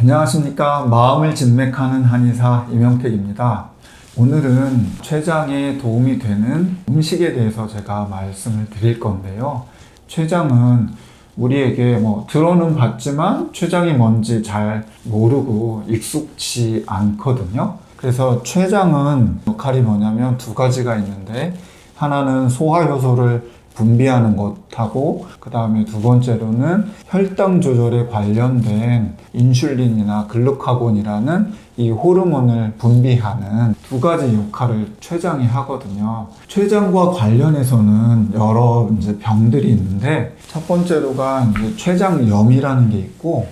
안녕하십니까. 마음을 진맥하는 한의사 이명택입니다. 오늘은 췌장에 도움이 되는 음식에 대해서 제가 말씀을 드릴 건데요. 췌장은 우리에게 뭐 들어는 봤지만 췌장이 뭔지 잘 모르고 익숙치 않거든요. 그래서 췌장은 역할이 뭐냐면 두 가지가 있는데 하나는 소화 효소를 분비하는 것하고 그 다음에 두 번째로는 혈당 조절에 관련된 인슐린이나 글루카곤이라는 이 호르몬을 분비하는 두 가지 역할을 췌장이 하거든요. 췌장과 관련해서는 여러 이제 병들이 있는데 첫 번째로가 이제 췌장염이라는 게 있고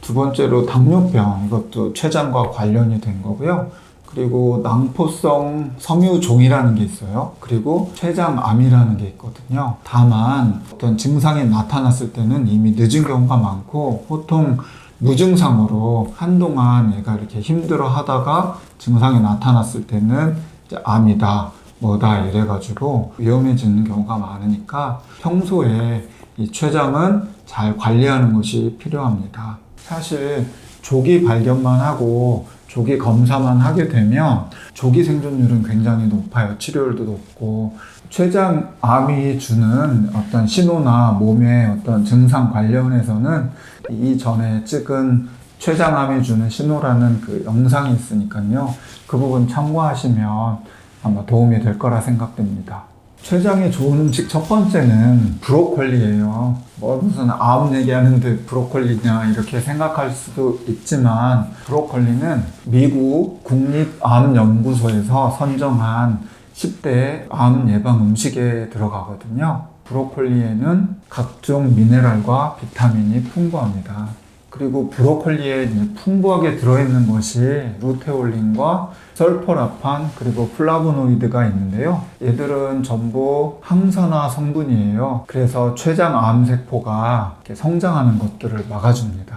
두 번째로 당뇨병 이것도 췌장과 관련이 된 거고요. 그리고 낭포성 섬유종이라는 게 있어요. 그리고 췌장암이라는 게 있거든요. 다만 어떤 증상이 나타났을 때는 이미 늦은 경우가 많고 보통 무증상으로 한동안 얘가 이렇게 힘들어 하다가 증상이 나타났을 때는 암이다, 뭐다 이래가지고 위험해지는 경우가 많으니까 평소에 이 췌장은 잘 관리하는 것이 필요합니다. 사실 조기 발견만 하고 조기 검사만 하게 되면 조기 생존율은 굉장히 높아요. 치료율도 높고 췌장암이 주는 어떤 신호나 몸의 어떤 증상 관련해서는 이전에 찍은 췌장암이 주는 신호라는 그 영상이 있으니까요. 그 부분 참고하시면 아마 도움이 될 거라 생각됩니다. 췌장에 좋은 음식 첫 번째는 브로콜리예요. 뭐 무슨 암 얘기하는데 브로콜리냐 이렇게 생각할 수도 있지만 브로콜리는 미국 국립암연구소에서 선정한 10대 암 예방 음식에 들어가거든요. 브로콜리에는 각종 미네랄과 비타민이 풍부합니다. 그리고 브로콜리에 풍부하게 들어있는 것이 루테올린과 설포라판 그리고 플라보노이드가 있는데요. 얘들은 전부 항산화 성분이에요. 그래서 췌장 암세포가 성장하는 것들을 막아줍니다.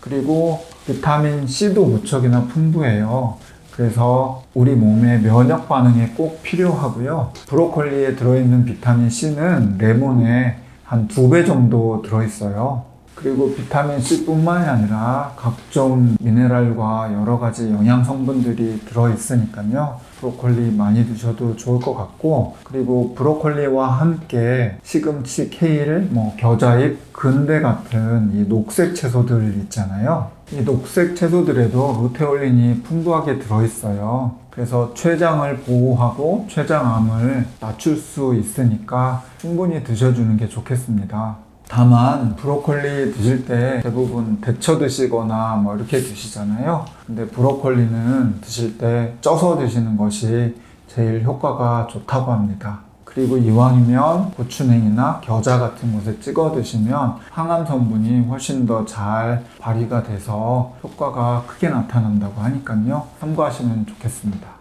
그리고 비타민 C도 무척이나 풍부해요. 그래서 우리 몸의 면역 반응에 꼭 필요하고요. 브로콜리에 들어있는 비타민 C는 레몬에 한 두 배 정도 들어있어요. 그리고 비타민 C뿐만이 아니라 각종 미네랄과 여러 가지 영양 성분들이 들어 있으니까요. 브로콜리 많이 드셔도 좋을 것 같고, 그리고 브로콜리와 함께 시금치, 케일, 뭐 겨자잎, 근대 같은 이 녹색 채소들 있잖아요. 이 녹색 채소들에도 루테올린이 풍부하게 들어있어요. 그래서 췌장을 보호하고 췌장암을 낮출 수 있으니까 충분히 드셔주는 게 좋겠습니다. 다만 브로콜리 드실 때 대부분 데쳐 드시거나 뭐 이렇게 드시잖아요. 근데 브로콜리는 드실 때 쪄서 드시는 것이 제일 효과가 좋다고 합니다. 그리고 이왕이면 고추냉이나 겨자 같은 곳에 찍어 드시면 항암 성분이 훨씬 더 잘 발휘가 돼서 효과가 크게 나타난다고 하니까요. 참고하시면 좋겠습니다.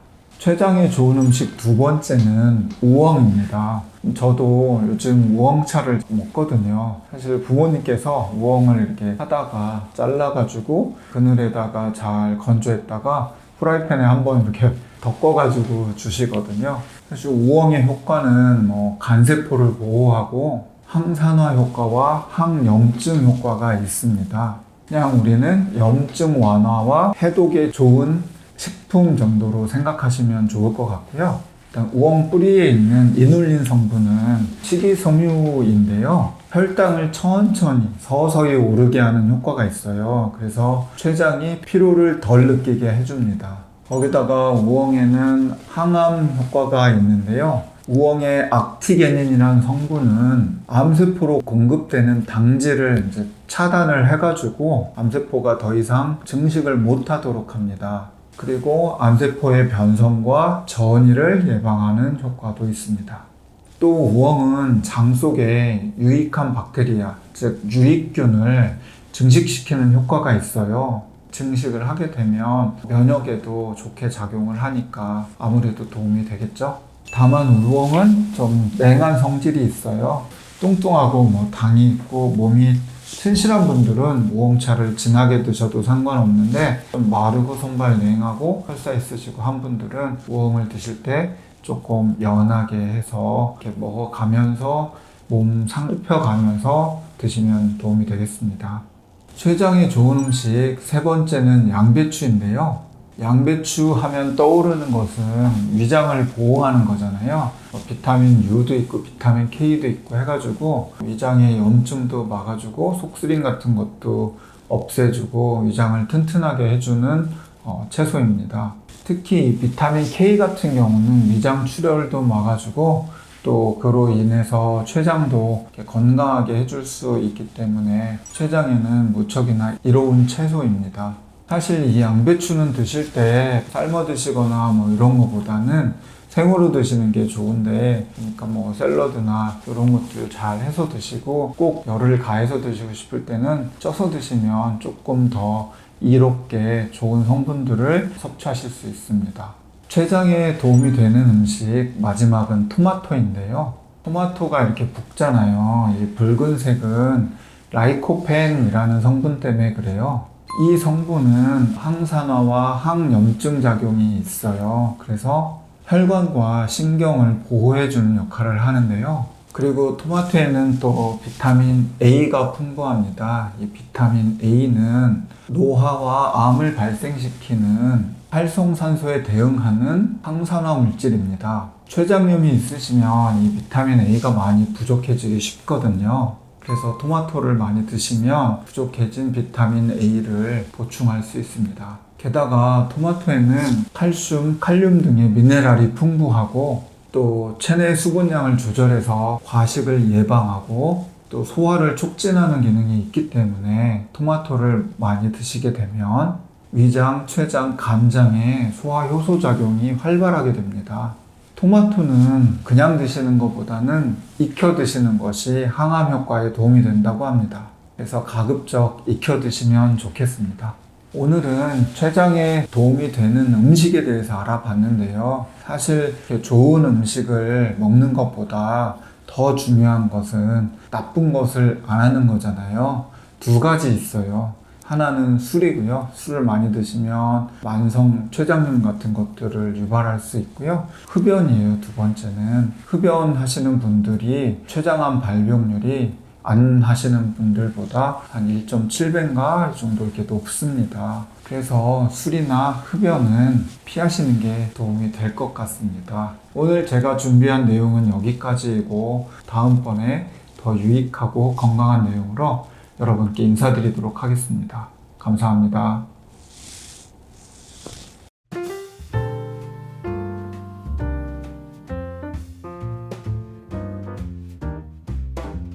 췌장에 좋은 음식 두 번째는 우엉입니다. 저도 요즘 우엉차를 먹거든요. 사실 부모님께서 우엉을 이렇게 하다가 잘라가지고 그늘에다가 잘 건조했다가 프라이팬에 한번 이렇게 덮어가지고 주시거든요. 사실 우엉의 효과는 뭐 간세포를 보호하고 항산화 효과와 항염증 효과가 있습니다. 그냥 우리는 염증 완화와 해독에 좋은 식품 정도로 생각하시면 좋을 것 같고요. 일단 우엉 뿌리에 있는 이눌린 성분은 식이섬유인데요. 혈당을 천천히 서서히 오르게 하는 효과가 있어요. 그래서 췌장이 피로를 덜 느끼게 해줍니다. 거기다가 우엉에는 항암 효과가 있는데요. 우엉의 악티게닌이라는 성분은 암세포로 공급되는 당질을 차단을 해가지고 암세포가 더 이상 증식을 못하도록 합니다. 그리고 암세포의 변성과 전이를 예방하는 효과도 있습니다. 또 우엉은 장 속에 유익한 박테리아, 즉 유익균을 증식시키는 효과가 있어요. 증식을 하게 되면 면역에도 좋게 작용을 하니까 아무래도 도움이 되겠죠. 다만 우엉은 좀 냉한 성질이 있어요. 뚱뚱하고 뭐 당이 있고 몸이 튼실한 분들은 우엉차를 진하게 드셔도 상관없는데 좀 마르고 손발 냉하고 혈사 있으시고 한 분들은 우엉을 드실 때 조금 연하게 해서 이렇게 먹어가면서 몸 살펴가면서 드시면 도움이 되겠습니다. 췌장에 좋은 음식 세 번째는 양배추인데요. 양배추 하면 떠오르는 것은 위장을 보호하는 거잖아요. 뭐 비타민 U도 있고 비타민 K도 있고 해가지고 위장의 염증도 막아주고 속쓰림 같은 것도 없애주고 위장을 튼튼하게 해주는 어, 채소입니다. 특히 이 비타민 K 같은 경우는 위장 출혈도 막아주고 또 그로 인해서 췌장도 건강하게 해줄 수 있기 때문에 췌장에는 무척이나 이로운 채소입니다. 사실 이 양배추는 드실 때 삶아 드시거나 뭐 이런 거보다는 생으로 드시는 게 좋은데 그러니까 뭐 샐러드나 이런 것들 잘 해서 드시고 꼭 열을 가해서 드시고 싶을 때는 쪄서 드시면 조금 더 이롭게 좋은 성분들을 섭취하실 수 있습니다. 췌장에 도움이 되는 음식 마지막은 토마토인데요. 토마토가 이렇게 붉잖아요. 이 붉은색은 라이코펜이라는 성분 때문에 그래요. 이 성분은 항산화와 항염증 작용이 있어요. 그래서 혈관과 신경을 보호해주는 역할을 하는데요. 그리고 토마토에는 또 비타민 A가 풍부합니다. 이 비타민 A는 노화와 암을 발생시키는 활성산소에 대응하는 항산화 물질입니다. 췌장염이 있으시면 이 비타민 A가 많이 부족해지기 쉽거든요. 그래서 토마토를 많이 드시면 부족해진 비타민 A를 보충할 수 있습니다. 게다가 토마토에는 칼슘, 칼륨 등의 미네랄이 풍부하고 또 체내 수분량을 조절해서 과식을 예방하고 또 소화를 촉진하는 기능이 있기 때문에 토마토를 많이 드시게 되면 위장, 췌장, 간장의 소화 효소 작용이 활발하게 됩니다. 토마토는 그냥 드시는 것보다는 익혀 드시는 것이 항암 효과에 도움이 된다고 합니다. 그래서 가급적 익혀 드시면 좋겠습니다. 오늘은 췌장에 도움이 되는 음식에 대해서 알아봤는데요. 사실 좋은 음식을 먹는 것보다 더 중요한 것은 나쁜 것을 안 하는 거잖아요. 두 가지 있어요. 하나는 술이고요. 술을 많이 드시면 만성 췌장염 같은 것들을 유발할 수 있고요. 흡연이에요. 두 번째는 흡연 하시는 분들이 췌장암 발병률이 안 하시는 분들보다 한 1.7배인가 이 정도 이렇게 높습니다. 그래서 술이나 흡연은 피하시는 게 도움이 될 것 같습니다. 오늘 제가 준비한 내용은 여기까지이고 다음번에 더 유익하고 건강한 내용으로 여러분께 인사드리도록 하겠습니다. 감사합니다.